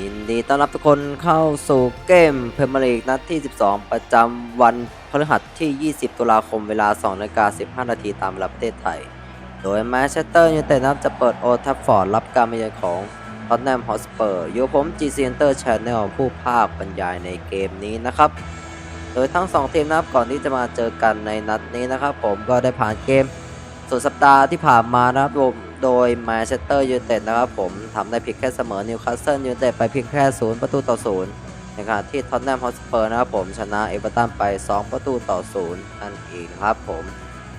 ยินดีต้อนรับทุกคนเข้าสู่เกมเพมลีกนัดที่ 12 ประจำวันพฤหัสที่ 20 ตุลาคมเวลา2นาฬิกา15 นาทีตามเวลาประเทศไทย โดยแมนเชสเตอร์ยูไนเต็ดนับจะเปิดโอทัฟฟอร์ดรับการมาเยือนของทอตแนมฮอสเปอร์อยู่ผม g c Center Channel ผู้ภาคบรรยายในเกมนี้นะครับ โดยทั้ง 2 ทีมนะครับก่อนที่จะมาเจอกันในนัดนี้นะครับ ผมก็ได้ผ่านเกมสุดสัปดาห์ที่ผ่านมานะครับผม โดยแมนเชสเตอร์ยูไนเต็ดนะครับผมทำได้เพียงแค่เสมอนิวคาสเซิลยูไนเต็ดไปเพียงแค่ศูนย์ประตูต่อศูนย์ในขณะที่ท็อตแนมฮอตสเปอร์นะครับผมชนะเอเวอร์ตันไป 2 ประตูต่อศูนย์นั่นเองครับผม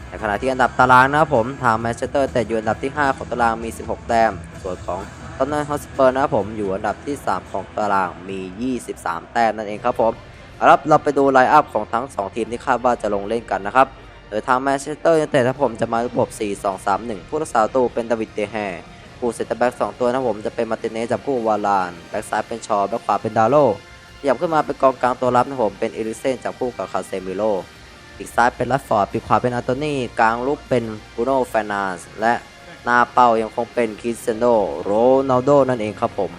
ในขณะที่อันดับตารางนะครับผมทางแมนเชสเตอร์แต่อยู่อันดับที่ 5 ของตารางมี 16 แต้ม ส่วนของท็อตแนมฮอสเปอร์นะครับผมอยู่อันดับที่ 3 ของตารางมี 23 แต้มนั่นเองครับผมเอาละเราไปดูไลน์อัพของทั้ง 2 ทีมที่คาดว่าจะลงเล่นกันนะครับ ดยทางแมนเชสเตอร์ยูไนเต็ดครับผมจะมาระบบ 4-2-3-1 ผู้รักษาประตูเป็นดาวิดเดแฮร์ผู้เซนเตอร์แบ็ก2ตัวนะผมจะเป็นมาร์ติเนสจับคู่วาลาน แบ็กซ้ายเป็นชอ แบ็กขวาเป็นดาโลขยับขึ้นมาเป็นกองกลางตัวรับนะผมเป็นเอริเซนจับคู่กับคาเซมิโลปีกซ้ายเป็นลัดฟอร์ดปีกขวาเป็นอันโตนีกลางลุกเป็นบูโน่แฟรนานส์และหน้าเป้ายังคงเป็นคริสเตียโนโรนัลโดนั่นเองครับผม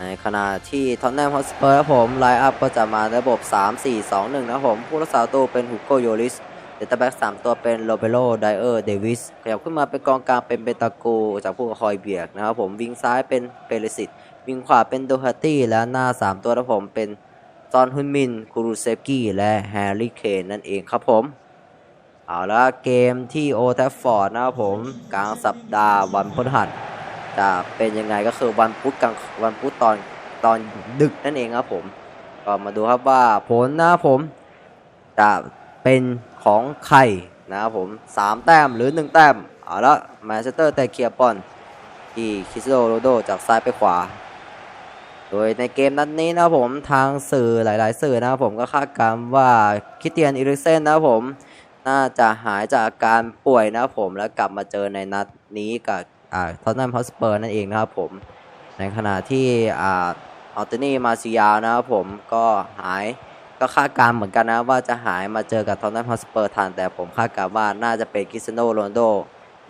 ในขณะที่ท็อนแนมฮอสเปอร์ครับผมไลน์อัพก็จะมาระบบ 3 4 2 1 นะครับผมผู้รักษาประตูเป็นฮุกโกโยลิสเดตาแบ็ก3ตัวเป็นโรเบโรไดเออร์เดวิสขยับขึ้นมาเป็นกองกลางเป็นเบตากูจากผู้คอยเบียกนะครับผมวิงซ้ายเป็นเปเรสิตวิงขวาเป็นโดฮาตี้และหน้า 3 ตัวนะครับผมเป็นซอนฮุนมินคูรูเซฟกี้และแฮร์รี่เคนนั่นเองครับผมเอาละเกมที่โอแทฟฟอร์ดนะครับผมกลางสัปดาห์วันพฤหัส จะเป็นยังไงก็คือวันพุธกลางวันพุธตอนตอนดึกนั่นเองครับผมก็มาดูครับว่าผลนะครับผมจะเป็นของใครนะครับผมสามแต้มหรือหนึ่งแต้มเอาละแมนเชสเตอร์แต่เคลียร์บอลที่คริสโตโรโดจากซ้ายไปขวา โดยในเกมนัดนี้นะครับผมทางสื่อหลาย ๆ สื่อนะครับผมก็คาดการณ์ว่าคิเตียนอิริเซนนะครับผมน่าจะหายจากอาการป่วยนะครับผมแล้วกลับมาเจอในนัดนี้กับ ท็อตแนมฮอสเปอร์นั่นเองนะครับผม ในขณะที่อ่าอัลเตนี่มาซิยานะครับผมก็หายก็คาดการเหมือนกันนะว่าจะหายมาเจอกับทอตแนมฮอสเปอร์ทัน แต่ผมคาดการณ์ว่าน่าจะเป็นคริสเตียโนโรนโด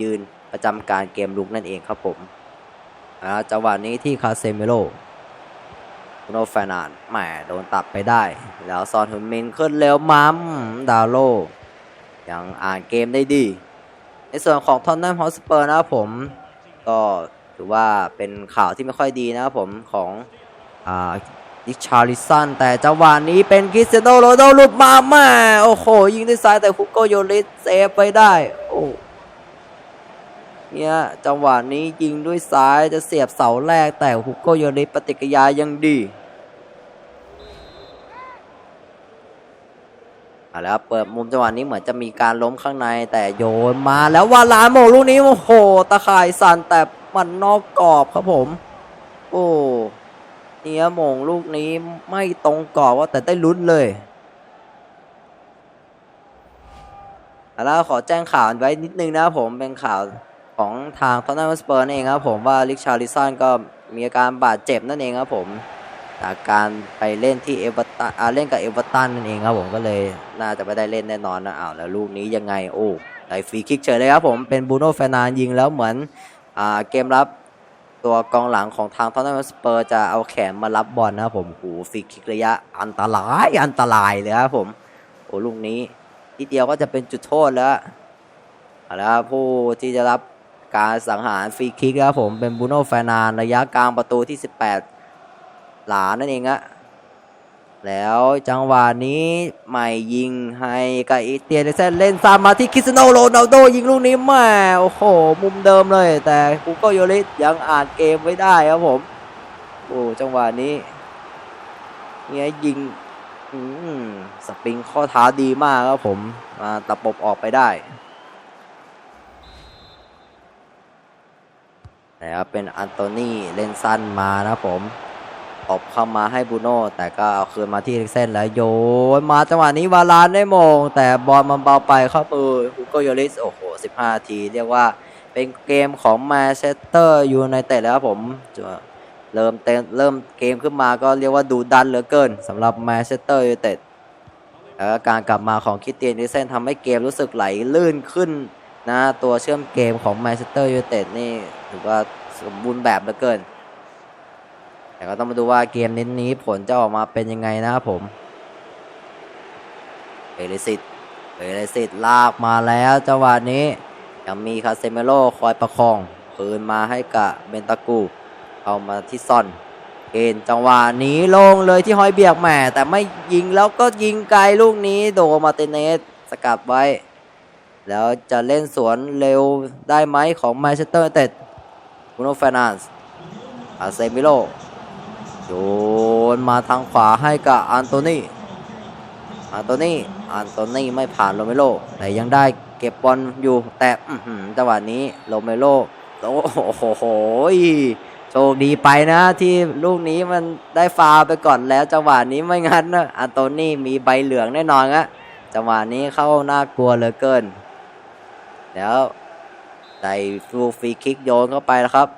ยืนประจำการเกมลุกนั่นเองครับผมจังหวะนี้ที่คาเซมิโลโนแฟนานแหมโดนตัดไปได้ แล้วซอนฮึนมินขึ้นเร็วมัมดาวโลยังอ่านเกมได้ดี ในส่วนของทอนนัมฮอสเปอร์นะครับผม ก็ถือว่าเป็นข่าวที่ไม่ค่อยดีนะครับผมของอ่าดิชาริสันแต่จังหวะนี้เป็นคริสเตียโนโรโดหลุดมาแม่โอ้โห ยิงด้วยซ้ายแต่คุโกโยริสเซฟไปได้โอ้เนี่ยจังหวะนี้ยิงด้วยซ้ายจะเสียบเสาแรกแต่คุโกโยริสปฏิกิริยายังดี เอาแล้วเปิดมุมจังหวะนี้เหมือนจะมีการล้มข้างในแต่โยนมาแล้ววาลานโมงลูกนี้โอ้โหตะข่ายสั่นแต่มันนอกกรอบครับผม โอ้เนี่ยโมงลูกนี้ไม่ตรงกรอบว่าแต่ได้ลุ้นเลยเอาแล้วขอแจ้งข่าวไว้นิดนึงนะครับผมเป็นข่าวของทางทอนนัมสเปอร์นั่นเองครับผมว่าลิกชาริสันก็มีอาการบาดเจ็บนั่นเองครับผม จากการไปเล่นที่เอเวอร์ตันเล่นกับเอเวอร์ตันนั่นเองครับผมก็เลยน่าจะไม่ได้เล่นแน่นอนนะอ้าวแล้วลูกนี้ยังไงโอ้ได้ฟรีคิกเฉยเลยครับผมเป็นบูโน่แฟนานยิงแล้วเหมือนอ่าเกมรับตัวกองหลังของทางทอนนัมสเปอร์จะเอาแขนมารับบอลนะครับผมโอ้ฟรีคิกระยะอันตรายอันตรายเลยครับผมโอ้ลูกนี้ทีเดียวก็จะเป็นจุดโทษแล้วเอาละครับผู้ที่จะรับการสังหารฟรีคิกครับผมเป็นบูโน่แฟนานระยะกลางประตูที่ 18 หลานนั่นเองอะแล้วจังหวะนี้ใหม่ยิงให้กับอีเตียนเซนเล่นซ้ำมาที่คริสโนโรนัลโดยิงลูกนี้แม่โอ้โห มุมเดิมเลย แต่กูโกโยริสยังอ่านเกมไว้ได้ครับผม โอ้จังหวะนี้เนี่ยยิงอืมสปริงข้อเท้าดีมากครับผมมาตะปบออกไปได้แล้วเป็นอันโตนีเล่นสั้นมานะผม ออบเข้ามาให้บูโน่แต่ก็เอาคืนมาที่เอ็กเซนแล้วโยนมาจังหวะนี้วาลานได้มง แต่บอลมันเบาไปเข้ามือฮุโกโยริสโอ้โห 15 ที เรียกว่าเป็นเกมของแมนเชสเตอร์ยูไนเต็ดแล้วครับผมเริ่มเต็มเริ่มเกมขึ้นมาก็เรียกว่าดูดันเหลือเกินสำหรับแมนเชสเตอร์ยูไนเต็ดแล้วการกลับมาของคิเตียนเอ็กเซนทำให้เกมรู้สึกไหลลื่นขึ้นนะตัวเชื่อมเกมของแมนเชสเตอร์ยูไนเต็ดนี่ถือว่าสมบูรณ์แบบเหลือเกิน แต่ก็ต้องมาดูว่าเกมนี้นี้ผลจะออกมาเป็นยังไงนะครับผมเอลิสิตเอลิสิตลากมาแล้วจังหวะนี้ยังมีคาเซเมโลคอยประคองปืนมาให้กับเบนตากูเอามาที่ซ่อนเกนจังหวะนี้ลงเลยที่ฮอยเบียกแหม่แต่ไม่ยิงแล้วก็ยิงไกลลูกนี้โดมาเตเนสสกัดไว้ แล้วจะเล่นสวนเร็วได้ไหมของแมนเชสเตอร์เต็ดบูโนแฟนานส์อาเซมิโล โยนมาทางขวาให้กับอันโตนีอันโตนีอันโตนีไม่ผ่านโรเมโลแต่ยังได้เก็บบอลอยู่แต่จังหวะนี้โรเมโลโอ้โหโชคดีไปนะที่ลูกนี้มันได้ฟาวไปก่อนแล้ว จังหวะนี้ไม่งั้นนะอันโตนีมีใบเหลืองแน่นอนอะจังหวะนี้เข้าน่ากลัวเหลือเกิน แล้วได้ฟูฟรีคิกโยนเข้าไปแล้วครับ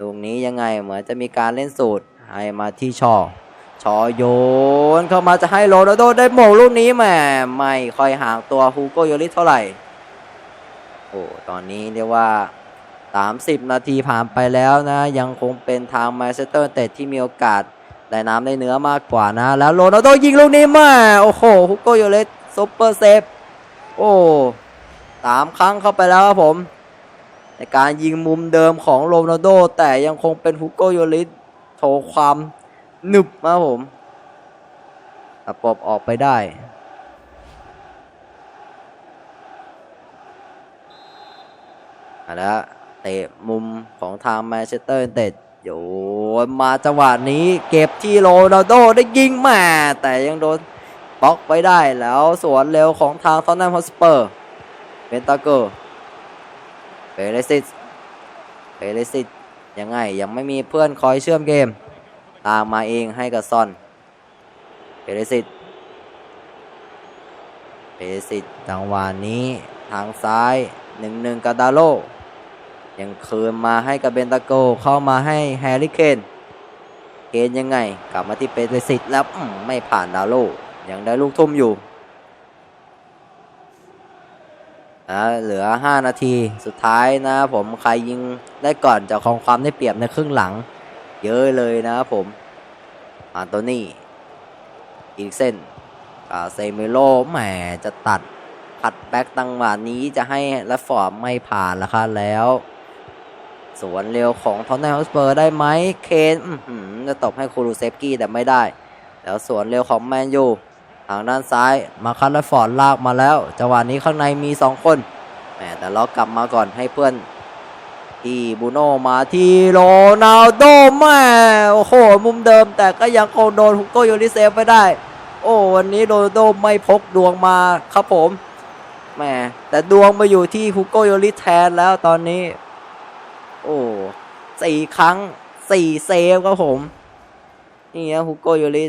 ลูกนี้ยังไงเหมือนจะมีการเล่นสูตร ให้มาที่ชอชอโยนเข้ามาจะให้โรนัลโดได้โมงลูกนี้แหมไม่ค่อยห่างตัวฮูโกโยริเท่าไหร่ โอ้ตอนนี้เรียกว่า 30 นาทีผ่านไปแล้วนะ ยังคงเป็นทางแมนเชสเตอร์เตดที่มีโอกาสได้น้ำได้เนื้อมากกว่านะ แล้วโรนัลโดยิงลูกนี้มาโอ้โหฮูโกโยริซุปเปอร์เซฟโอ้สามครั้งเข้าไปแล้วครับผม ในการยิงมุมเดิมของโรนัลโด แต่ยังคงเป็นฮุโกโยริส ชว์ความหนึบนะผมตะปบออกไปได้เอาละเตะมุมของทางแมนเชสเตอร์เต็ดโยนมาจังหวะนี้เก็บที่โรนัลโดได้ยิงแมาแต่ยังโดนบล็อกไว้ได้แล้วสวนเร็วของทางทอนแนมฮอสเปอร์เบนตาเกอร์เปเรซิสเปเรซิส ยังไงยังไม่มีเพื่อนคอยเชื่อมเกม ตามมาเองให้กับซอนเปเรซิสเปเรซิสจังหวะนี้ทางซ้ายหนึ่งหนึ่งกับดาโลยังคืนมาให้กับเบนตาโกเข้ามาให้แฮร์รี่เคนเคนยังไง กลับมาที่เปเรซิสแล้วไม่ผ่านดาโลยังได้ลูกทุ่มอยู่ นะเหลือ 5 นาทีสุดท้ายนะผมใครยิงได้ก่อนจะครองความได้เปรียบในครึ่งหลัง เยอะเลยนะครับผมอันโตนี่อีกเส้นกาเซเมโลแหมจะตัดพัดแบ็กตังหวะนี้จะให้และฟอร์มไม่ผ่านล้วครับแล้ว สวนเร็วของทอนแนลสเปอร์ได้ไหมเคนจะตบให้คูรูเซฟกี้แต่ไม่ได้ แล้วสวนเร็วของแมนยู ทางด้านซ้ายมาคัตและฟอร์ดลากมาแล้วจังหวะนี้ข้างในมี 2 คนแหมแต่ล็อกกลับมาก่อนให้เพื่อนที่บูโนมาที่โรนัลโดแม่โอ้โห มุมเดิมแต่ก็ยังคงโดนฮุกโกโยริเซฟไปได้ โอ้วันนี้โรนัลโดไม่พกดวงมาครับผมแหมแต่ดวงมาอยู่ที่ฮุกโกโยริแทนแล้วตอนนี้ โอ้สี่ครั้งสี่เซฟครับผม นี่ฮะฮุโกโยริ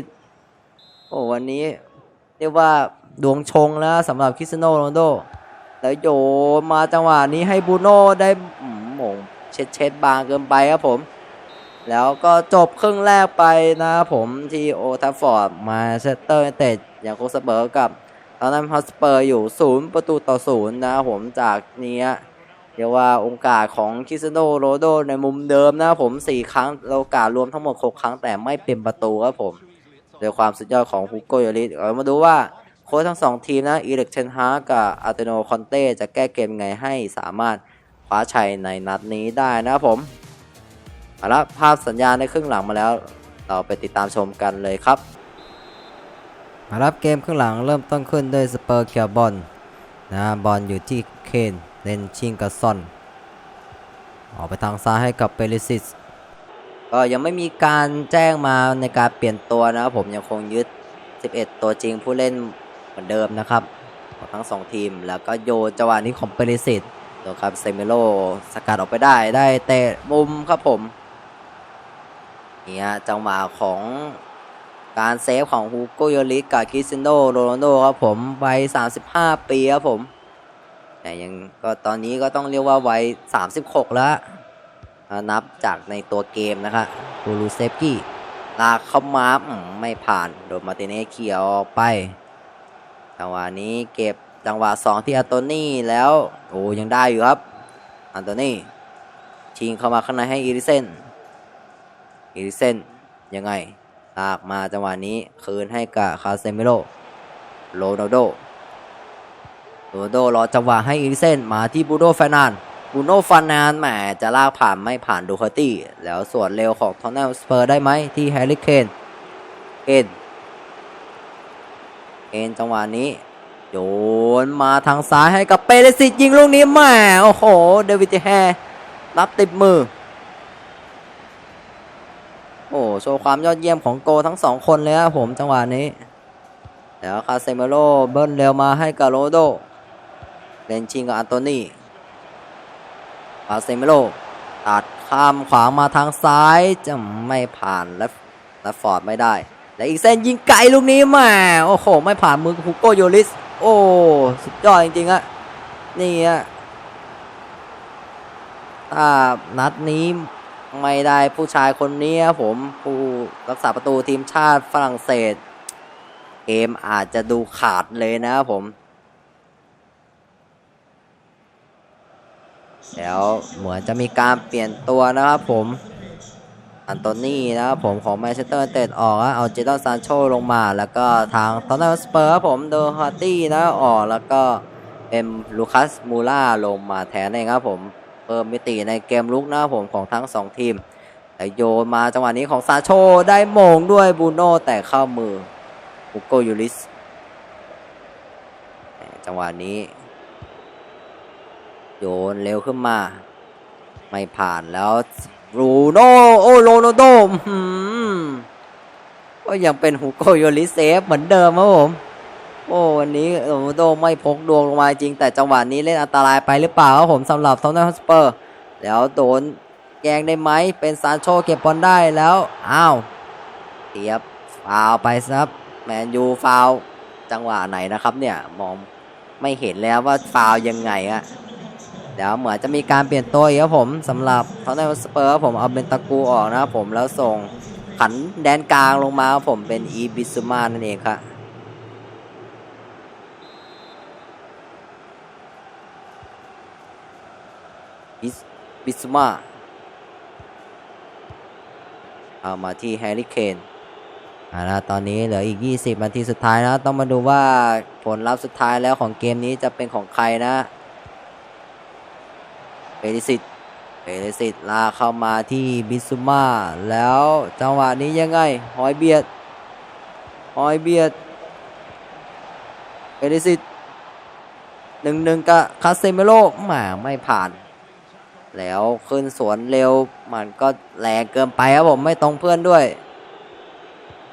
โอ้วันนี้ รียกว่าดวงชงแล้วสำหรับคริสเตียโนโรนโดแล้วโยมาจังหวะนี้ให้บูโน่ได้หมงเช็ดเช็ดบางเกินไปครับผม แล้วก็จบครึ่งแรกไปนะครับผมที่โอทัฟฟอร์ดมาเชสเตอร์เต็ดอย่างโคสเบอร์กับตอนนั้นฮอสเปอร์อยู่ศูนย์ประตูต่อศูนย์นะครับผมจากเนี้ยเรียกว่าโอกาสของคริสโนโรนโดในมุมเดิมนะครับผม 4 ครั้งโอกาสรวมทั้งหมด 6 ครั้งแต่ไม่เป็นประตูครับผม ดยความสุดยอดของฮุโกโยริสเรามาดูว่าโค้ชทั้งสองทีมนะอีเล็กเทนฮากับอาร์เตโนคอนเต้จะแก้เกมไงให้สามารถคว้าชัยในนัดนี้ได้นะครับผมเอาละภาพสัญญาณในครึ่งหลังมาแล้ว เราไปติดตามชมกันเลยครับมารับเกมครึ่งหลังเริ่มต้นขึ้นด้วยสเปอร์เคียบอลนะบอลอยู่ที่เคนเลนชิงกับซอน ออกไปทางซ้ายให้กับเปริซิส ก็ยังไม่มีการแจ้งมาในการเปลี่ยนตัวนะครับผมยังคงยึด 11 ตัวจริงผู้เล่นเหมือนเดิมนะครับของทั้งสองทีม แล้วก็โยจังหวะนี้ของเปริสิตตัวครับเซเมโลสกัดออกไปได้ได้เตะมุมครับผมเนี่ยจังหวะของการเซฟของฮูโกโยริกับคริสติโนโรนัลโดครับผมวัย35 ปีครับผมแต่ยังก็ตอนนี้ก็ต้องเรียกว่าวัย36 แล้ว นับจากในตัวเกมนะคะคูรูเซฟกี้ลากเข้ามาไม่ผ่านโดนมาติเนสเขียวออกไปจังหวะนี้เก็บจังหวะ2ที่อันโตนี่แล้วโอ้ยังได้อยู่ครับอันโตนี่ชิงเข้ามาข้างในให้อีริเซนอีริเซนยังไงลากมาจังหวะนี้คืนให้กับคาเซมิโลโรนัลโดโรนัลโดรอจังหวะให้อีริเซนมาที่บูโดแฟนาน บูโน่ฟานานแหมจะลากผ่านไม่ผ่านดูคาตี้ แล้วส่วนเร็วของทอนแนลสเปอร์ได้ไหมที่แฮร์รี่เคนเคนเคนจังหวะนี้ โยนมาทางซ้ายให้กับเปเรสิตยิงลูกนี้แหม่โอ้โห เดวิดเทแฮร์รับติดมือ โอ้โชว์ความยอดเยี่ยมของโกทั้งสองคนเลยครับผมจังหวะนี้ แล้วคาเซเมโรเบิ้ลเร็วมาให้กับโรนัลโดเลนชิงกับอันโตนี คาเซเมโรตัดข้ามขวางมาทางซ้ายจะไม่ผ่านและและฟอร์ดไม่ได้ และอีกเส้นยิงไกลลูกนี้แม่โอ้โห ไม่ผ่านมือฮุโกโยลิส โอ้สุดยอดจริงๆอะนี่อะถ้านัดนี้ไม่ได้ผู้ชายคนนี้ผมผู้รักษาประตูทีมชาติฝรั่งเศส เกมอาจจะดูขาดเลยนะครับผม แล้วเหมือนจะมีการเปลี่ยนตัวนะครับผมอันโตนี่นะครับผมของแมนเชสเตอร์เตดออกอะเอาเจดอนซานโชลงมา แล้วก็ทางตอนนั้นสเปอร์ผมเดอฮาร์ตี้นะออกแล้วก็เป็นลูคัสมูล่าลงมาแทนเองครับผมเพิ่มมิติในเกมลุกนะครับผมของทั้งสองทีมแต่โยนมาจังหวะนี้ของซาโชได้โมงด้วยบูโน่แต่เข้ามือบุโกยูริสจังหวะนี้ โยนเร็วขึ้นมา ไม่ผ่านแล้วรูโนโอโรโนโดอื้อหือก็ยังเป็นฮูโกโยลิเซฟเหมือนเดิมครับผม โอ้วันนี้โรโนโดไม่พกดวงลงมาจริง แต่จังหวะนี้เล่นอันตรายไปหรือเปล่าครับผมสำหรับทอมนัสเปอร์ แล้วโดนแยงได้ไหมเป็นซานโชเก็บบอลได้แล้วอ้าวเทียบฟาวไปครับแมนยูฟาวจังหวะไหนนะครับเนี่ยมองไม่เห็นแล้วว่าฟาวยังไงอะ เดี๋ยวเหมือนจะมีการเปลี่ยนตัวอีกครับผมสำหรับทอนเนสเปอร์ครับผมเอาเบนตากูออกนะครับผมแล้วส่งขันแดนกลางลงมาครับผมเป็นอีบิซุมานั่นเองครับบิซุมาเอามาที่แฮร์รี่เคนอ่านะตอนนี้เหลืออีก 20นาทีสุดท้ายนะ ต้องมาดูว่าผลลัพธ์สุดท้ายแล้วของเกมนี้จะเป็นของใครนะ เปริสิตเปริสิตลากเข้ามาที่บิซุมา แล้วจังหวะนี้ยังไงหอยเบียดหอยเบียดเปริสิตหนึ่งหนึ่งกับคาเซเมโลหมาไม่ผ่าน แล้วขึ้นสวนเร็วมันก็แรงเกินไปครับผมไม่ตรงเพื่อนด้วย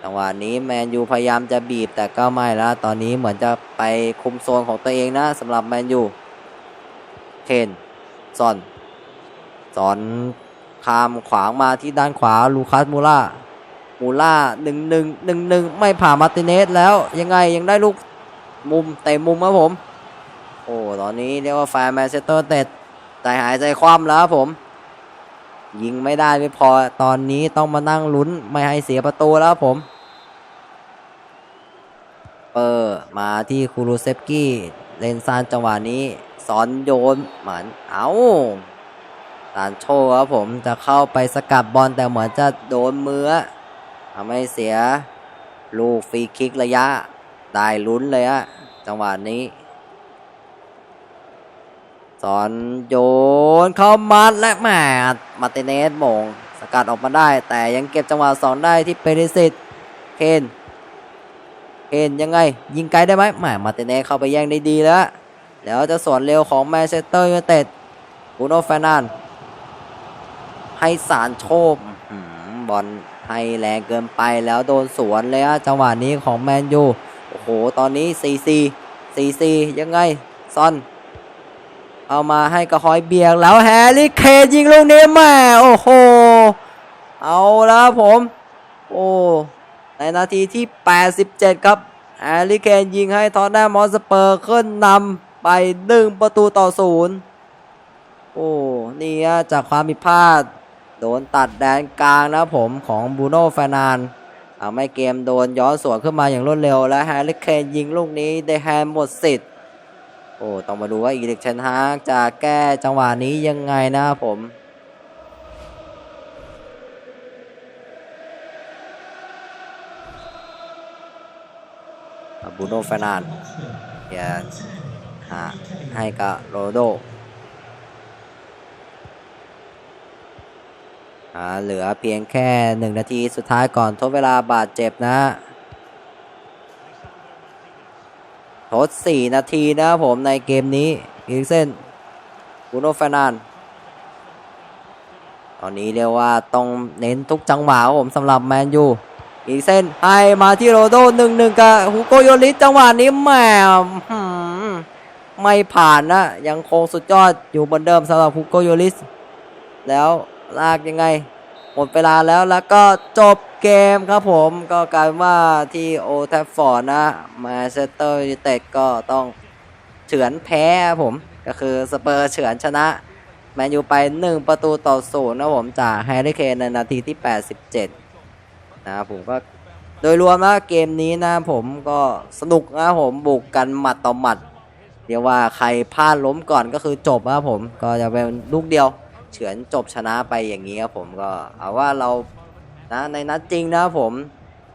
จังหวะนี้แมนยูพยายามจะบีบแต่ก็ไม่แล้วตอนนี้เหมือนจะไปคุมโซนของตัวเองนะสำหรับแมนยูเคน ซอนซอนขามขวางมาที่ด้านขวาลูคัสมูล่ามูล่าหนึ่งหนึ่งหนึ่งหนึ่งไม่ผ่านมาติเนสแล้วยังไงยังได้ลูกมุมเตะมุมครับผม โอ้ตอนนี้เรียกว่าแฟนแมนเชสเตอร์เตะใจหายใจคว่ำแล้วผม ยิงไม่ได้ไม่พอตอนนี้ต้องมานั่งลุ้นไม่ให้เสียประตูแล้วผม เปิดมาที่คูรูเซฟกี้เลนซานจังหวะนี้ สอนโยนเหมือนเอาซานโชครับผมจะเข้าไปสกัดบอลแต่เหมือนจะโดนมือทำให้เสียลูกฟรีคิกระยะ ได้ลุ้นเลยอะจังหวะนี้ สอนโยนเข้ามาและแหมมาติเนสมงสกัดออกมาได้ แต่ยังเก็บจังหวะสองได้ที่เปริสิตเคนเคนยังไง ยิงไกลได้ไหมแหมมาติเนสเข้าไปแย่งได้ดีแล้ว แล้วจะสวนเร็วของแมนเชสเตอร์ยูไนเต็ดบูโนแฟนานให้สารโชบบอลให้แรงเกินไปแล้วโดนสวนเลยอะจังหวะนี้ของแมนยูโอ้โห ตอนนี้4 4 4 4ยังไงซอน เอามาให้กับฮอยเบียกแล้วแฮร์รี่เคนยิงลูกนี้แม่โอ้โห เอาแล้วผม โอ้ในนาทีที่ 87 ครับแฮร์รี่เคนยิงให้ทอตแนมมอสเปอร์ขึ้นนำ ไป 1 ประตูต่อศูนย์โอ้นี่จากความผิดพลาด โดนตัดแดนกลางนะผมของบูโน่ฟานานเอาไม่เกมโดนย้อนสวนขึ้นมาอย่างรวดเร็ว และแฮร์รี่เคนยิงลูกนี้ได้แฮมหมดสิทธิ์โอ้ต้องมาดูว่าอีเล็กชันฮากจะแก้จังหวะนี้ยังไงนะผมบูโน่ฟานานอย่า ให้กับโรโดอ่าเหลือเพียงแค่หนึ่งนาทีสุดท้ายก่อนทดเวลาบาดเจ็บนะทด 4 นาทีนะครับผมในเกมนี้อีกเส้นบูโนฟานานตอนนี้เรียกว่าต้องเน้นทุกจังหวะครับผมสำหรับแมนยูอีกเส้นให้มาที่โรโดหนึ่งหนึ่งกับฮูโกโยริสจังหวะนี้แหมหืม ไม่ผ่านนะ ยังคงสุดยอดอยู่เหมือนเดิมสำหรับฮูโกโยริส แล้วลากยังไง หมดเวลาแล้วแล้วก็จบเกมครับผมก็กลายเป็นว่าที่โอแทฟฟอร์ดนะมาเชสเตอร์ยูไนเต็ดก็ต้องเฉือนแพ้ผมก็คือสเปอร์เฉือนชนะแมนยูไป 1 ประตูต่อศูนย์นะผมจากแฮร์รี่เคนในนาทีที่ 87 นะครับผมก็โดยรวมนะเกมนี้นะผมก็สนุกนะผมบุกกันหมัดต่อหมัด เรียกว่าใครพลาดล้มก่อนก็คือจบนะครับผมก็จะเป็นลูกเดียว เฉือนจบชนะไปอย่างนี้ครับผมก็เอาว่าเรานะในนัดจริงนะครับผม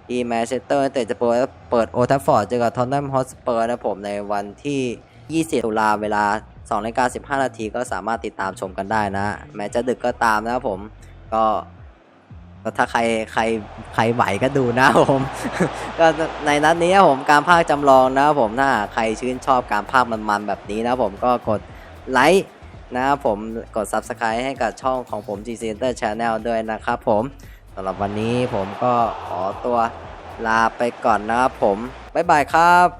ทีแมนเชสเตอร์เตะจะเปิดเปิดโอทัฟฟอร์ดเจอกับทอนแนมฮอสเปอร์นะผมในวันที่ 20 ตุลาเวลา2นาฬิกา15 นาทีก็สามารถติดตามชมกันได้นะ แม้จะดึกก็ตามนะครับผมก็ ก็ถ้าใครใครใครไหวก็ดูนะผม ก็ในนัดนี้ผมการภาคจำลองนะผมถ้าใครชื่นชอบการภาคมันๆแบบนี้นะผมก็กดไลค์นะครับผมกด Subscribe ให้กับช่องของผม G Center Channel ด้วยนะครับผมสำหรับวันนี้ผมก็ขอตัวลาไปก่อนนะครับผม บ๊ายบายครับ